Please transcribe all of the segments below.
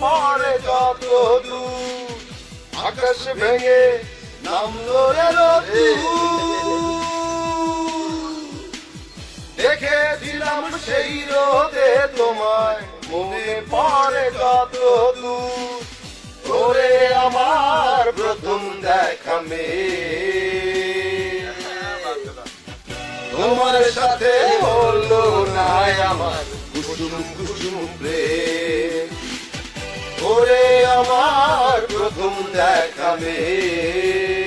পরে যত দূর আকাশ ভেঙে নামলো রে দেখেছিলাম সেই রোদে তোমায়, মনে পড়ে যত দূর। ওরে আমার প্রথম দেখা মেয়ে। তোমার সাথে হলো না আমার কুসুম কুসুম প্রেম। প্রথম দেখা মেয়ে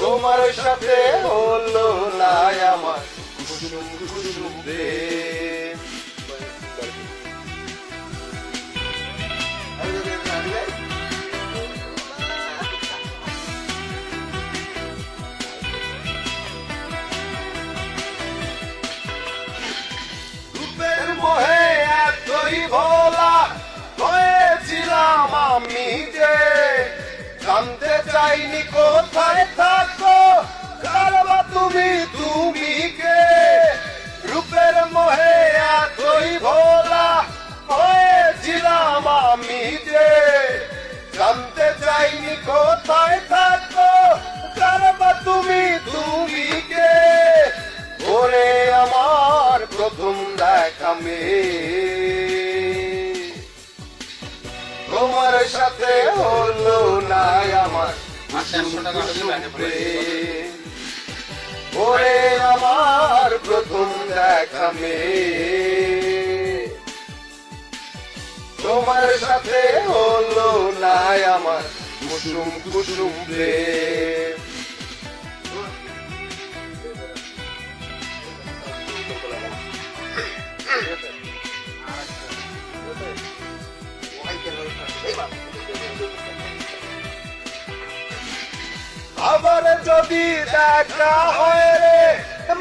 তোমার সাথে হলো না আমার। কুসুম কুসুম প্রেম চাইনি কোথায় থাকো? কারবা তুমি তুমি কে? রূপের মোহে এতই ভোলা হয়েছিলাম আমি যে। জানতে চাইনি কোথায় থাকো, কারবা তুমি তুমি কে? ওরে আমার প্রথম দেখা মেয়ে। তোমার সাথে হলো না আমার। ওরে আমার প্রথম দেখা মেয়ে। তোমার সাথে হলো না আমার কুসুম কুসুম প্রেম। আবার যদি দেখা হয় রে,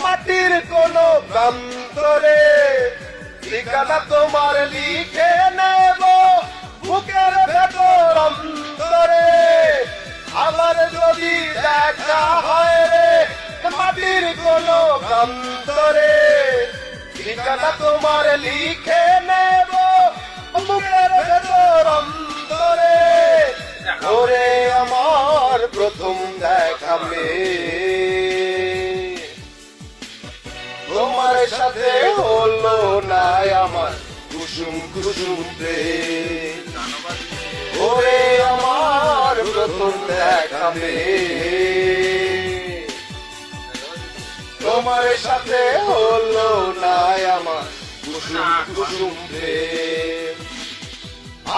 মাটির কোন প্রান্তরে ঠিকানা তোমার লিখে নেব বুকের ভেতর অন্তরে। আবার যদি দেখা হয় রে, মাটির কোন প্রান্তরে ঠিকানা তোমার লিখে নেব বুকের ভেতর তোমার সাথে হলো না আমার কুসুম কুসুম ওরে আমার প্রথম দেখা মেয়ে তোমার সাথে হলো না আমার কুসুম কুসুম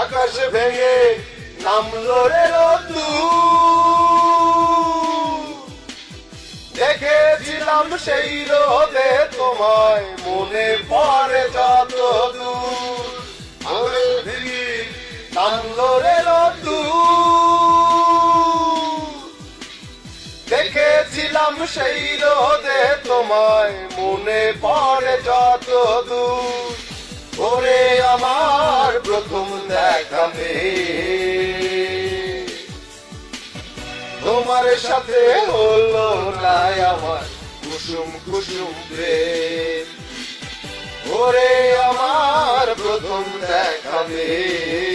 আকাশ ভেঙে নামলো রে রোদ্দুর। দেখেছিলাম সেই রোদে তোমায় মনে পড়ে যত দূর আকাশ ভেঙে নামলো রে রোদ্দুর। দেখেছিলাম সেই রোদে তোমায় মনে পড়ে যত দূর ওরে আমার প্রথম দেখা মেয়ে তোমার সাথে হলো না আমার কুসুম কুসুম রে। ওরে আমার প্রথম দেখা মেয়ে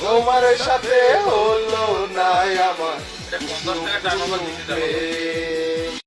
তোমার সাথে হলো না আমার কুসুম কুসুম প্রেম